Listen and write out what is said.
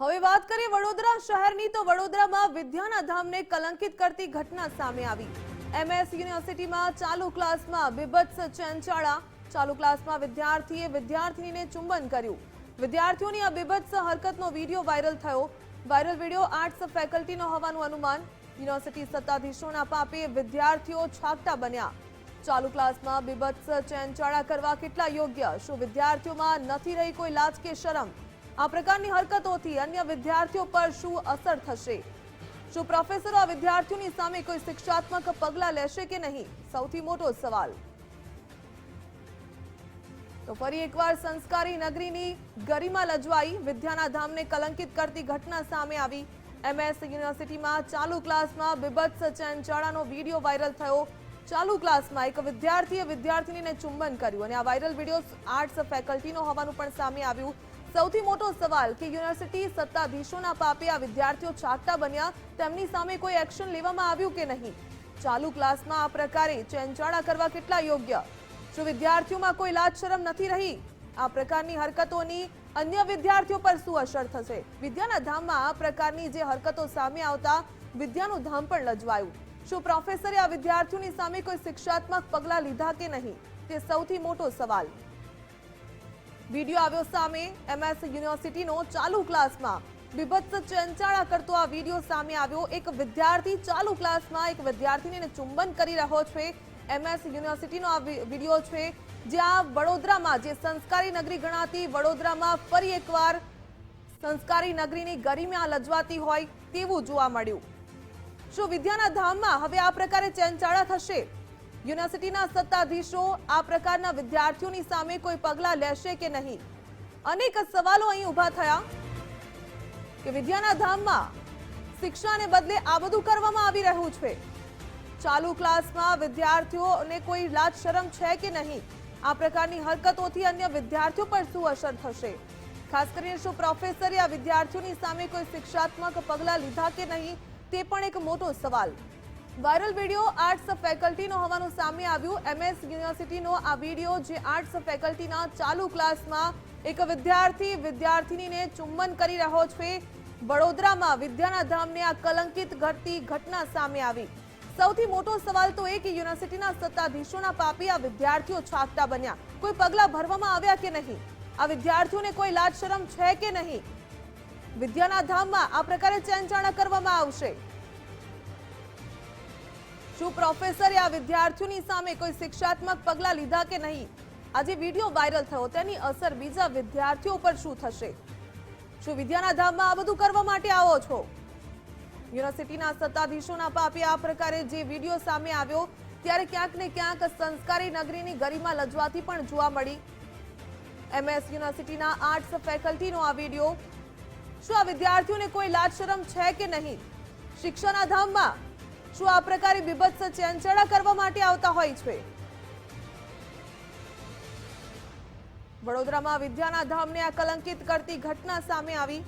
હવે વાત કરીએ વડોદરા શહેરની, તો વડોદરામાં વિદ્યાના ધામને કલંકિત કરતી ઘટના સામે આવી. એમએસ યુનિવર્સિટીમાં ચાલુ ક્લાસમાં બીભત્સ ચેનચાળા ચાલુ ક્લાસમાં વિદ્યાર્થીએ વિદ્યાર્થીનીને ચુંબન કર્યું. વિદ્યાર્થીઓની આ બિભત્સ હરકતનો વીડિયો વાયરલ થયો. વાયરલ વીડિયો આર્ટ્સ ફેકલ્ટીનો હોવાનું અનુમાન. યુનિવર્સિટી સત્તાધીશોના પાપે વિદ્યાર્થીઓ છાકટા બન્યા. ચાલુ ક્લાસમાં બિભત્સ ચેનચાળા કરવા કેટલા યોગ્ય? શું વિદ્યાર્થીઓમાં નથી રહી કોઈ લાજ કે શરમ? આ પ્રકારની હરકતોથી અન્ય વિદ્યાર્થીઓ પર શું અસર થશે? શું પ્રોફેસરો આ વિદ્યાર્થીઓની સામે કોઈ શિક્ષાત્મક પગલાં લેશે કે નહીં? સૌથી મોટો સવાલ. તો ફરી એકવાર સંસ્કારી નગરીની ગરિમા લજવાઈ વિદ્યાના ધામને કલંકિત કરતી ઘટના સામે આવી. એમએસ યુનિવર્સિટીમાં ચાલુ ક્લાસમાં બીભત્સ ચંચાળાનો વીડિયો વાયરલ થયો. ચાલુ ક્લાસમાં એક વિદ્યાર્થીએ વિદ્યાર્થીનીને ચુંબન કર્યું અને આ વાયરલ વીડિયો આર્ટ્સ ફેકલ્ટીનો હોવાનું પણ સામે આવ્યું. સૌથી મોટો સવાલ કે યુનિવર્સિટી સત્તાધીશોના પાપે આ વિદ્યાર્થીઓ ચાકતા બન્યા, તેમની સામે કોઈ એક્શન લેવામાં આવ્યું કે નહીં? ચાલુ ક્લાસમાં આ પ્રકારે ચેનચાળા કરવા કેટલા યોગ્ય? શું વિદ્યાર્થીઓમાં કોઈ લાજ શરમ નથી રહી? આ પ્રકારની હરકતોની અન્ય વિદ્યાર્થીઓ પર શું અસર થશે? વિદ્યાના ધામમાં આ પ્રકારની જે હરકતો સામે આવતા, વિદ્યાનું ધામ પણ લજવાયું. શું પ્રોફેસરે આ વિદ્યાર્થીઓની સામે કોઈ શિક્ષાત્મક પગલાં લીધા કે નહીં? તે સૌથી મોટો સવાલ. વીડિયો આવ્યો સામે એમએસ યુનિવર્સિટીનો ચાલુ ક્લાસમાં. બીભત્સ ચંચાળા કરતો આ વીડિયો સામે આવ્યો. એક વિદ્યાર્થી ચાલુ ક્લાસમાં એક વિદ્યાર્થીને ચુંબન કરી રહ્યો છે. એમએસ યુનિવર્સિટીનો આ વીડિયો છે. જ્યાં વડોદરામાં જે સંસ્કારી નગરી ગણાતી વડોદરામાં ફરી એકવાર સંસ્કારી નગરીની ગરિમા લજવાતી હોય તેવું જોવા મળ્યું. શું વિદ્યાના ધામમાં હવે આ પ્રકારે ચેનચાળા થશે? યુનિવર્સિટીના સત્તાધીશો આ પ્રકારના વિદ્યાર્થીઓની સામે કોઈ પગલાં લેશે કે નહીં? અનેક સવાલો અહીં ઊભા થયા કે વિદ્યાના ધામમાં શિક્ષાને બદલે આ બધું કરવામાં આવી રહ્યું છે. ચાલુ ક્લાસમાં વિદ્યાર્થીઓને કોઈ લાજ શરમ છે કે નહીં? આ પ્રકારની હરકતોથી અન્ય વિદ્યાર્થીઓ પર શું અસર થશે? ખાસ કરીને શું પ્રોફેસરે આ વિદ્યાર્થીઓની સામે કોઈ શિક્ષાત્મક પગલાં લીધા કે નહીં? તે પણ એક મોટો સવાલ. વાયરલ વીડિયો આર્ટ્સ ફેકલ્ટીનો હોવાનું સામે આવ્યું. એમએસ યુનિવર્સિટીનો આ વીડિયો જે આર્ટ્સ ફેકલ્ટીના ચાલુ ક્લાસમાં એક વિદ્યાર્થી વિદ્યાર્થીનીને ચુંબન કરી રહ્યો છે. વડોદરામાં વિદ્યાના ધામને આ કલંકિત ઘટતી ઘટના સામે આવી. સૌથી મોટો સવાલ તો એ કે યુનિવર્સિટીના સત્તાધીશોના પાપી આ વિદ્યાર્થીઓ છાકતા બન્યા. કોઈ પગલાં ભરવામાં આવ્યા કે નહીં? આ વિદ્યાર્થીઓને કોઈ લાજ શરમ છે કે નહીં? વિદ્યાના ધામમાં આ પ્રકારે ચેનચાણા કરવામાં આવશે. શું પ્રોફેસરે આ વિદ્યાર્થીઓની સામે કોઈ શિક્ષાત્મક પગલાં લીધા કે નહીં? આજે વીડિયો વાયરલ થયો. તેની અસર બીજા વિદ્યાર્થીઓ પર શું થશે? શું વિદ્યાના ધામમાં આ બધું કરવા માટે આવો છો? યુનિવર્સિટીના સત્તાધીશોના પાપે આ પ્રકારે જે વીડિયો સામે આવ્યો, ત્યારે ક્યાંક ને ક્યાંક સંસ્કારી નગરીની ગરિમા લજવાતી પણ જોવા મળી. એમએસ યુનિવર્સિટીના આર્ટ્સ ફેકલ્ટીનો આ વીડિયો. શું આ વિદ્યાર્થીઓને કોઈ લાજ શરમ છે કે નહીં? શિક્ષણના ધામમાં શું આ પ્રકારે બીભત્સ ચેનચેડા કરવા માટે આવતા હોય છે? વડોદરામાં વિદ્યાના ધામને આ કલંકિત કરતી ઘટના સામે આવી.